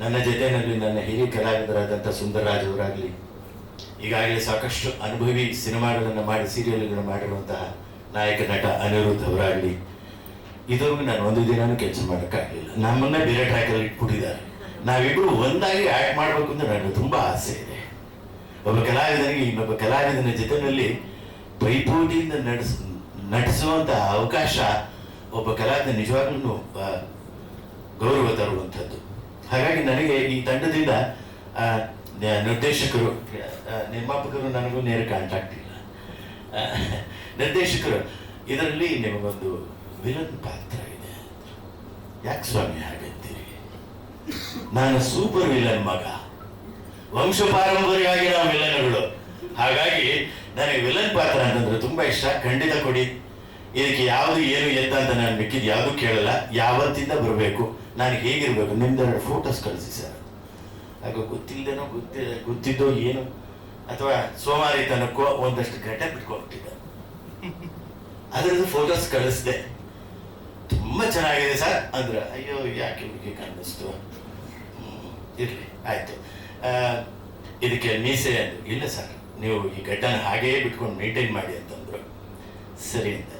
ನನ್ನ ಜೊತೆಯಲ್ಲಿ ನನ್ನ ಹಿರಿಯ ಕಲಾವಿದರಾದಂಥ ಸುಂದರರಾಜ್ ಅವರಾಗಲಿ ಈಗಾಗಲೇ ಸಾಕಷ್ಟು ಅನುಭವಿ ಸಿನಿಮಾಗಳನ್ನು ಮಾಡಿ, ಸೀರಿಯಲ್ಗಳನ್ನು ಮಾಡಿರುವಂತಹ ನಾಯಕ, ನಟ ಅನಿರುದ್ಧ ಅವರಾಗಲಿ. ಇದುವರೆಗೂ ನಾನು ಒಂದು ದಿನಾನು ಕೆಲಸ ಮಾಡೋಕ್ಕಾಗಲಿಲ್ಲ. ನಮ್ಮನ್ನ ಬೇರೆ ಟ್ರ್ಯಾಕಲ್ಲಿ ಇಟ್ಬಿಟ್ಟಿದ್ದಾರೆ. ನಾವಿಬ್ಬರು ಒಂದಾಗಿ ಆ್ಯಕ್ಟ್ ಮಾಡಬೇಕು ಅಂತ ನನಗೆ ತುಂಬ ಆಸೆ ಇದೆ. ಒಬ್ಬ ಕಲಾವಿದನಿಗೆ ಇನ್ನೊಬ್ಬ ಕಲಾವಿದನ ಜೊತೆಯಲ್ಲಿ ಪೈಪೋಟಿಯಿಂದ ನಡೆಸ್, ನಟಿಸುವಂತಹ ಅವಕಾಶ ಒಬ್ಬ ಕಲಾವಿದ ನಿಜವಾಗ್ಲೂ ಗೌರವ ತರುವಂಥದ್ದು. ಹಾಗಾಗಿ ನನಗೆ ಈ ತಂಡದಿಂದ ನಿರ್ದೇಶಕರು ನಿರ್ಮಾಪಕರು ನನಗೂ ನೇರ ಕಾಂಟ್ಯಾಕ್ಟ್ ಇಲ್ಲ. ನಿರ್ದೇಶಕರು, ಇದರಲ್ಲಿ ನಿಮಗೊಂದು ವಿಲನ್ ಪಾತ್ರ ಇದೆ ಯಾಕೆ ಸ್ವಾಮಿ ಹಾಗಂತೀರಿ? ನಾನು ಸೂಪರ್ ವಿಲನ್ ಮಗ. ವಂಶ ಪಾರಂಪರ್ಯವಾಗಿ ನಾವು ವಿಲನ್ಗಳು ಹಾಗಾಗಿ ನನಗೆ ವಿಲನ್ ಪಾತ್ರ ಅಂತಂದ್ರೆ ತುಂಬಾ ಇಷ್ಟ. ಖಂಡಿತ ಕೊಡಿ. ಇದಕ್ಕೆ ಯಾವುದು ಏನು ಎತ್ತ ಅಂತ ನಾನು ಮಿಕ್ಕಿದ್ ಯಾವುದು ಕೇಳಲ್ಲ. ಯಾವತ್ತಿಂದ ಬರಬೇಕು? ನಾನು ಹೇಗಿರ್ಬೇಕು? ನಿಮ್ದೆರಡು ಫೋಟೋಸ್ ಕಳಿಸಿ ಸರ್. ಆಗ ಗೊತ್ತಿಲ್ಲದೇನೋ ಗೊತ್ತಿ, ಗೊತ್ತಿದ್ದೋ ಏನು. ಅಥವಾ ಸೋಮಾರಿತನಕ್ಕೋ ಒಂದಷ್ಟು ಘಟ ಬಿಟ್ಕೊಂಡ್ಬಿಟ್ಟಿದ್ದ ಅದರದ್ದು ಫೋಟೋಸ್ ಕಳಿಸ್ದೆ. ತುಂಬಾ ಚೆನ್ನಾಗಿದೆ ಸರ್ ಅಂದ್ರೆ. ಅಯ್ಯೋ, ಯಾಕೆ ಹುಡುಗಿ ಕಾಣಿಸ್ತು? ಇರಲಿ, ಆಯ್ತು. ಇದಕ್ಕೆ ಮೀಸೆ ಅಂದರು ಇಲ್ಲ ಸರ್. ನೀವು ಈ ಗಡ್ಡನ ಹಾಗೇ ಬಿಟ್ಕೊಂಡು ಮೇಂಟೈನ್ ಮಾಡಿ ಅಂತಂದ್ರು. ಸರಿ ಅಂತ.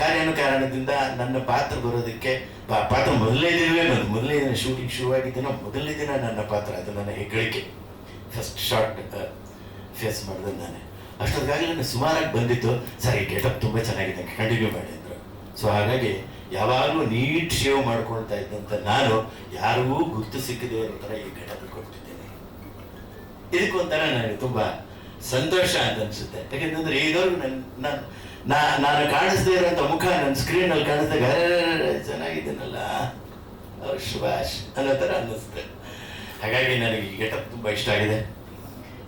ಕಾರ್ಯಾನು ಕಾರಣದಿಂದ ನನ್ನ ಪಾತ್ರ ಬರೋದಕ್ಕೆ ಪಾತ್ರ ಮೊದಲನೇ ದಿನವೇ ಬಂದು ಮೊದಲನೇ ದಿನ ಶೂಟಿಂಗ್ ಶುರುವಾಗಿದ್ದೇನೋ ಮೊದಲನೇ ದಿನ ನನ್ನ ಪಾತ್ರ, ಅದು ನನ್ನ ಹೆಗ್ಗಳಿಕೆ. ಫಸ್ಟ್ ಶಾರ್ಟ್ ಫೇಸ್ ಮಾಡಿದೆ ನಾನೇ. ಅಷ್ಟೊತ್ತಿಗಾಗಲೇ ನನಗೆ ಸುಮಾರಾಗಿ ಬಂದಿತ್ತು. ಸರಿ ಗೆಟಪ್ ತುಂಬ ಚೆನ್ನಾಗಿದೆ ಕಂಟಿನ್ಯೂ ಮಾಡಿ ಸೊ ಹಾಗಾಗಿ ಯಾವಾಗಲೂ ನೀಟ್ ಶೇವ್ ಮಾಡ್ಕೊಳ್ತಾ ಇದ್ದಂಥ ನಾನು ಯಾರಿಗೂ ಗುರ್ತು ಸಿಕ್ಕದೇ ಇರೋ ಥರ ಈ ಗೆಟಪ್ ಕೊಟ್ಟಿದ್ದೇನೆ. ಇದಕ್ಕೊಂಥರ ನನಗೆ ತುಂಬ ಸಂತೋಷ ಅಂತ ಅನ್ಸುತ್ತೆ. ಯಾಕೆಂತಂದ್ರೆ ಇದುವರೆಗೂ ನನ್ನ ನಾನು ನಾನು ಕಾಣಿಸ್ದೇ ಇರೋಂಥ ಮುಖ ನನ್ನ ಸ್ಕ್ರೀನಲ್ಲಿ ಕಾಣಿಸ್ದಾಗ ಚೆನ್ನಾಗಿದ್ದೀನಲ್ಲ? ಅವ್ರು ಸುಭಾಷ್ ಅನ್ನೋ ಥರ ಅನ್ನಿಸುತ್ತೆ ಹಾಗಾಗಿ ನನಗೆ ಈ ಗೆಟಪ್ ತುಂಬ ಇಷ್ಟ ಆಗಿದೆ.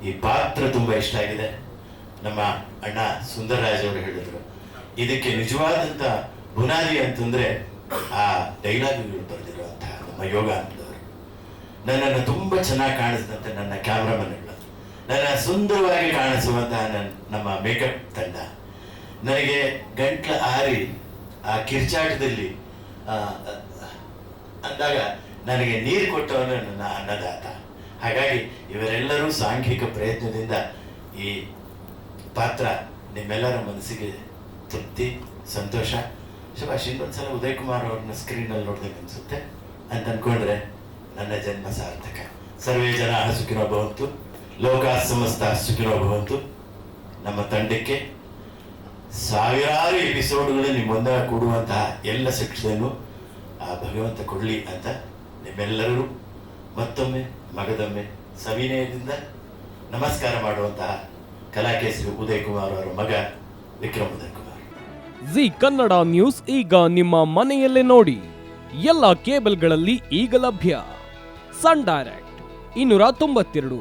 ಈ ಪಾತ್ರ ತುಂಬ ಇಷ್ಟ ಆಗಿದೆ. ನಮ್ಮ ಅಣ್ಣ ಸುಂದರರಾಜ್ ಅವರು ಹೇಳಿದ್ರು, ಇದಕ್ಕೆ ನಿಜವಾದಂಥ ಬುನಾದಿ ಅಂತಂದ್ರೆ ಆ ಡೈಲಾಗ್ಗಳು ಬರೆದಿರುವಂತಹ ನಮ್ಮ ಯೋಗ ಅಂತವರು ನನ್ನನ್ನು ತುಂಬ ಚೆನ್ನಾಗಿ ಕಾಣಿಸಿದಂತೆ ನನ್ನ ಕ್ಯಾಮ್ರಾಮನ್ಗಳು ನನ್ನ ಸುಂದರವಾಗಿ ಕಾಣಿಸುವಂತಹ ನನ್ನ ನಮ್ಮ ಮೇಕಪ್ ತಂಡ. ನನಗೆ ಗಂಟ್ಲ ಆರಿ ಆ ಕಿರ್ಚಾಟದಲ್ಲಿ ಅಂದಾಗ ನನಗೆ ನೀರು ಕೊಟ್ಟವನು ನನ್ನ ಅನ್ನದಾತ. ಹಾಗಾಗಿ ಇವರೆಲ್ಲರೂ ಸಾಂಘಿಕ ಪ್ರಯತ್ನದಿಂದ ಈ ಪಾತ್ರ ನಿಮ್ಮೆಲ್ಲರ ಮನಸ್ಸಿಗೆ ತೃಪ್ತಿ, ಸಂತೋಷ. ಶಭಾಷ್, ಇನ್ನೊಂದ್ಸಲ ಉದಯ್ ಕುಮಾರ್ ಅವ್ರನ್ನ ಸ್ಕ್ರೀನಲ್ಲಿ ನೋಡ್ದಂಗೆ ಅನ್ಸುತ್ತೆ. ಅಂತ ಅನ್ಕೊಂಡ್ರೆ ನನ್ನ ಜನ್ಮ ಸಾರ್ಥಕ. ಸರ್ವೇ ಜನ ಹಸುಕಿರೋ ಭವಂತು. ಲೋಕ ಸಮಸ್ತ ಸುಖಿನೋ ಭವಂತು ನಮ್ಮ ತಂಡಕ್ಕೆ ಸಾವಿರಾರು ಎಪಿಸೋಡ್ಗಳು ನಿಮ್ಮ ಕೊಡುವಂತಹ ಎಲ್ಲ ಶಿಕ್ಷೆಯನ್ನು ಆ ಭಗವಂತ ಕೊಡಲಿ ಅಂತ ನಿಮ್ಮೆಲ್ಲರೂ ಮತ್ತೊಮ್ಮೆ ಮಗದೊಮ್ಮೆ ಸವಿನಯದಿಂದ ನಮಸ್ಕಾರ ಮಾಡುವಂತಹ ಕಲಾಕೇಸರಿ ಉದಯ್ ಕುಮಾರ್ ಅವರ ಮಗ ವಿಕ್ರಮ್ ಉದಯ್ ಕುಮಾರ್. ಜಿ ಕನ್ನಡ ನ್ಯೂಸ್ ಈಗ ನಿಮ್ಮ ಮನೆಯಲ್ಲೇ ನೋಡಿ. ಎಲ್ಲ ಕೇಬಲ್ಗಳಲ್ಲಿ ಈಗ ಲಭ್ಯ. ಸನ್ ಡೈರೆಕ್ಟ್ ಇನ್ನೂರ ತೊಂಬತ್ತೆರಡು.